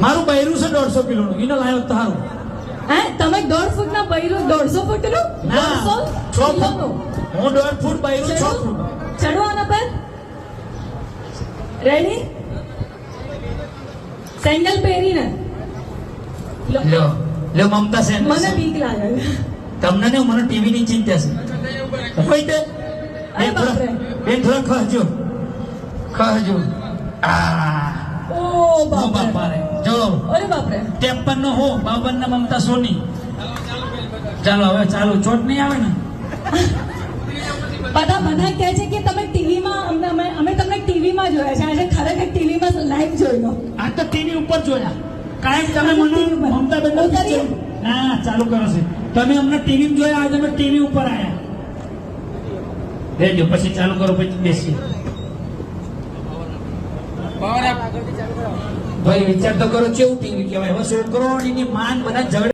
મારું બૈરું છે દોઢસો કિલોનું. એનો લાયો તારું હે? તમે દોઢ ફૂટ ના બૈરું દોઢસો ફૂટનું ના છ ફૂટ. હું દોઢ ફૂટ બૈરું છ ફૂટ. ચડો આના પર? રેડી સેન્ડલ પહેરીને? લો- લ્યો મમતા સેન. મને બીક લાગે. તમને ને મને ટીવી ની ચિંતા છે. કોઈ તે? બેન થોડા ખહજો. ખહજો. આ. ઓ બાપા. અરે બાપરે. ત્રેપન નો હો બાવન ના મમતા સોની. ચાલો હવે ચાલો ચોટ નહીં આવે ને? બધા બધા કહે છે કે તમે ટીવીમાં અમને અમે અમે તમને ટીવીમાં જોયા છે. આજે ખરેખર ટીવીમાં લાઈવ જોયો. આ તો ટીવી ઉપર જોયા. કાયમ તમે મને મમતા બેન? ના ચાલુ કરો છે. તમે અમને ટીવી જોયા આજે અમે ટીવી ઉપર આયા. રેજો પછી ચાલુ કરો પછી બેસીએ. ભાઈ વિચાર તો કરો કેવું ટીવી કહેવાય? હવે છોકરો કરો એની માન બધા ઝઘડે